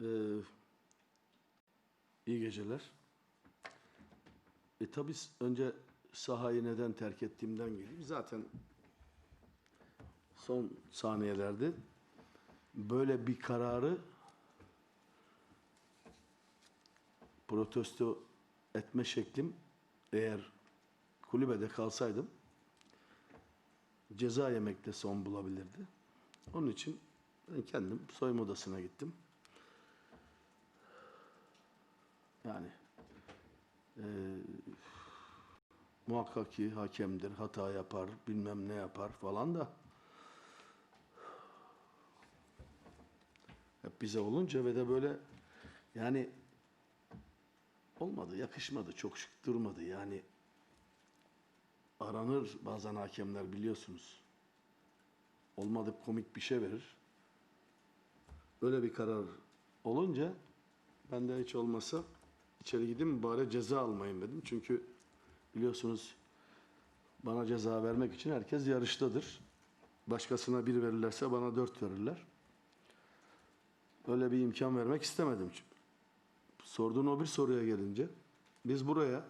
Ee, iyi geceler. E tabi önce sahayı neden terk ettiğimden geleyim. Zaten son saniyelerde böyle bir kararı protesto etme şeklim eğer kulübede kalsaydım ceza yemekte son bulabilirdi. Onun için ben kendim soyunma odasına gittim. Yani eee, muhakkak ki hakemdir, hata yapar, bilmem ne yapar falan da hep bize olunca ve de böyle yani olmadı, yakışmadı, çok şık durmadı. Yani aranır bazen hakemler biliyorsunuz. Olmadı komik bir şey verir. Öyle bir karar olunca ben de hiç olmasa içeri gideyim bari ceza almayayım dedim. Çünkü biliyorsunuz bana ceza vermek için herkes yarıştadır. Başkasına bir verirlerse bana dört verirler. Öyle bir imkan vermek istemedim. Sorduğun o bir soruya gelince biz buraya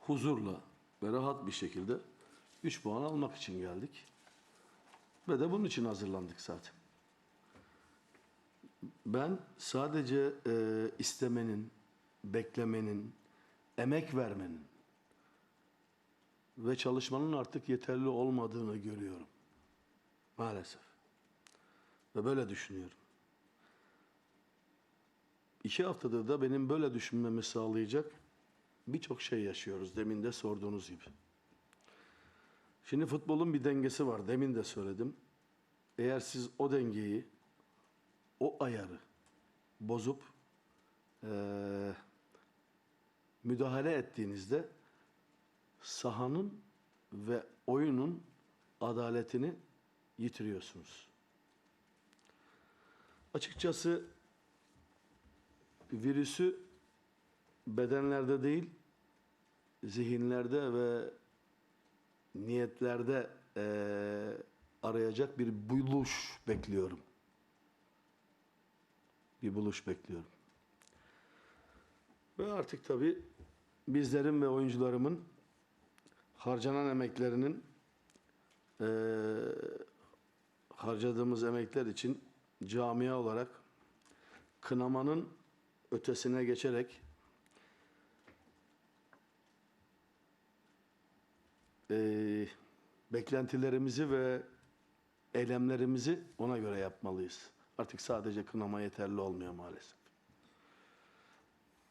huzurla ve rahat bir şekilde 3 puan almak için geldik. Ve de bunun için hazırlandık zaten. Ben sadece e, istemenin, beklemenin, emek vermenin ve çalışmanın artık yeterli olmadığını görüyorum. Maalesef. Ve böyle düşünüyorum. İki haftadır da benim böyle düşünmemi sağlayacak birçok şey yaşıyoruz demin de sorduğunuz gibi. Şimdi futbolun bir dengesi var. Demin de söyledim. Eğer siz o dengeyi, o ayarı bozup eee, müdahale ettiğinizde sahanın ve oyunun adaletini yitiriyorsunuz. Açıkçası virüsü bedenlerde değil, zihinlerde ve niyetlerde eee, arayacak bir buluş bekliyorum. Bir buluş bekliyorum. Ve artık tabii bizlerin ve oyuncularımın harcanan emeklerinin eee, harcadığımız emekler için camia olarak kınamanın ötesine geçerek eee, beklentilerimizi ve eylemlerimizi ona göre yapmalıyız. Artık sadece kınama yeterli olmuyor maalesef.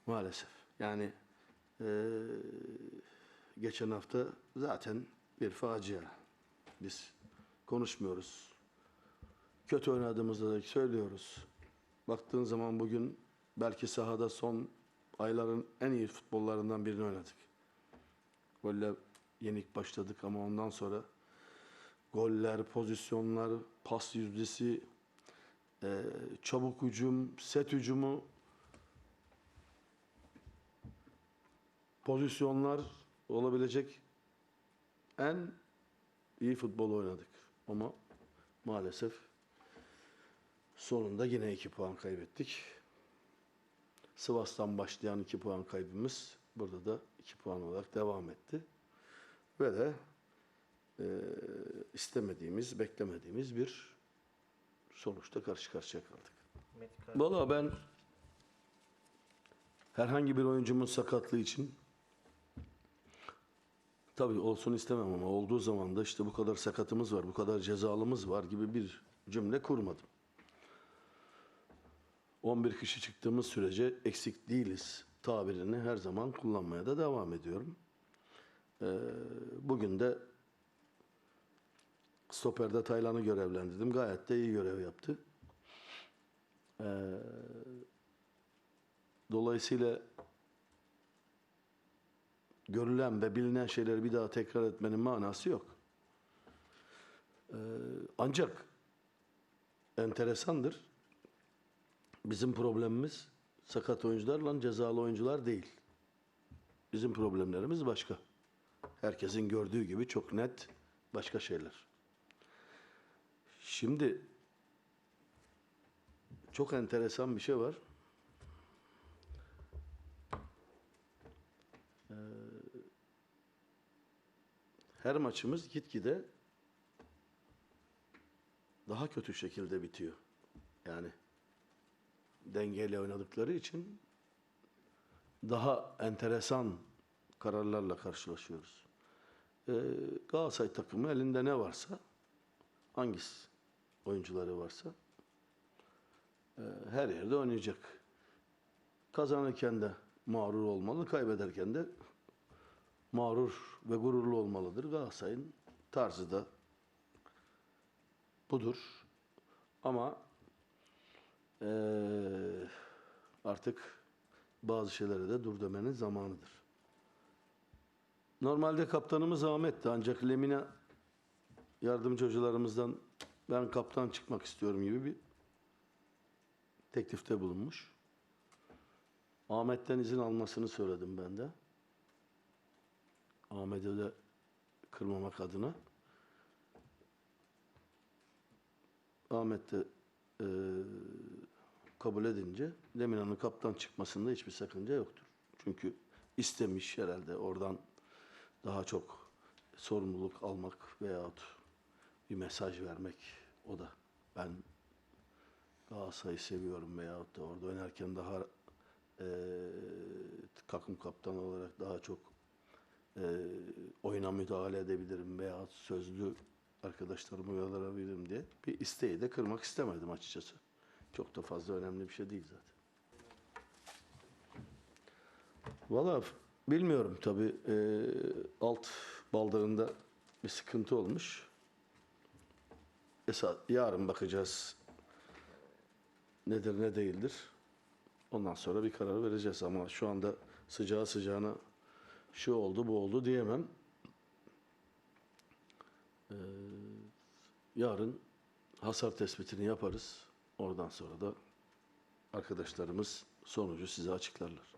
Maalesef. Yani eee, geçen hafta zaten bir facia. Biz konuşmuyoruz. Kötü oynadığımızda da söylüyoruz. Baktığın zaman bugün belki sahada son ayların en iyi futbollarından birini oynadık. Golle yenik başladık ama ondan sonra goller, pozisyonlar, pas yüzdesi, çabuk hücum, set hücumu, pozisyonlar olabilecek en iyi futbol oynadık. Ama maalesef sonunda yine iki puan kaybettik. Sivas'tan başlayan iki puan kaybımız burada da iki puan olarak devam etti. Ve de eee, istemediğimiz, beklemediğimiz bir sonuçta karşı karşıya kaldık. Valla ben herhangi bir oyuncumun sakatlığı için tabii olsun istemem ama olduğu zaman da işte bu kadar sakatımız var, bu kadar cezalımız var gibi bir cümle kurmadım. 11 kişi çıktığımız sürece eksik değiliz tabirini her zaman kullanmaya da devam ediyorum. Ee, bugün de stoperde Taylan'ı görevlendirdim. Gayet de iyi görev yaptı. Ee, dolayısıyla görülen ve bilinen şeyleri bir daha tekrar etmenin manası yok. Ee, ancak enteresandır. Bizim problemimiz sakat oyuncularla cezalı oyuncular değil. Bizim problemlerimiz başka. Herkesin gördüğü gibi çok net başka şeyler. Şimdi çok enteresan bir şey var. Her maçımız gitgide daha kötü şekilde bitiyor. Yani dengeyle oynadıkları için daha enteresan kararlarla karşılaşıyoruz. Ee, Galatasaray takımı elinde ne varsa, hangisi oyuncuları varsa e, her yerde oynayacak. Kazanırken de mağrur olmalı, kaybederken de mağrur ve gururlu olmalıdır. Galatasaray'ın tarzı da budur. Ama eee, artık bazı şeylere de dur demenin zamanıdır. Normalde kaptanımız Ahmet'ti ancak Lemina yardımcı hocalarımızdan ben kaptan çıkmak istiyorum gibi bir teklifte bulunmuş. Ahmet'ten izin almasını söyledim ben de. Ahmet'i de kırmamak adına. Ahmet de eee, kabul edince Lemina'nın kaptan çıkmasında hiçbir sakınca yoktur. Çünkü istemiş herhalde oradan daha çok sorumluluk almak veyahut bir mesaj vermek o da. Ben Galatasaray'ı seviyorum veyahut da orada oynarken daha eee takım kaptanı olarak daha çok eee oyuna müdahale edebilirim veyahut sözlü arkadaşlarımı uyarabilirim diye bir isteği de kırmak istemedim açıkçası. Çok da fazla önemli bir şey değil zaten. Valla bilmiyorum tabii eee, alt baldağında bir sıkıntı olmuş. Esas yarın bakacağız nedir ne değildir. Ondan sonra bir karar vereceğiz ama şu anda sıcağı sıcağına şu oldu bu oldu diyemem. Ee, yarın hasar tespitini yaparız. Oradan sonra da arkadaşlarımız sonucu size açıklarlar.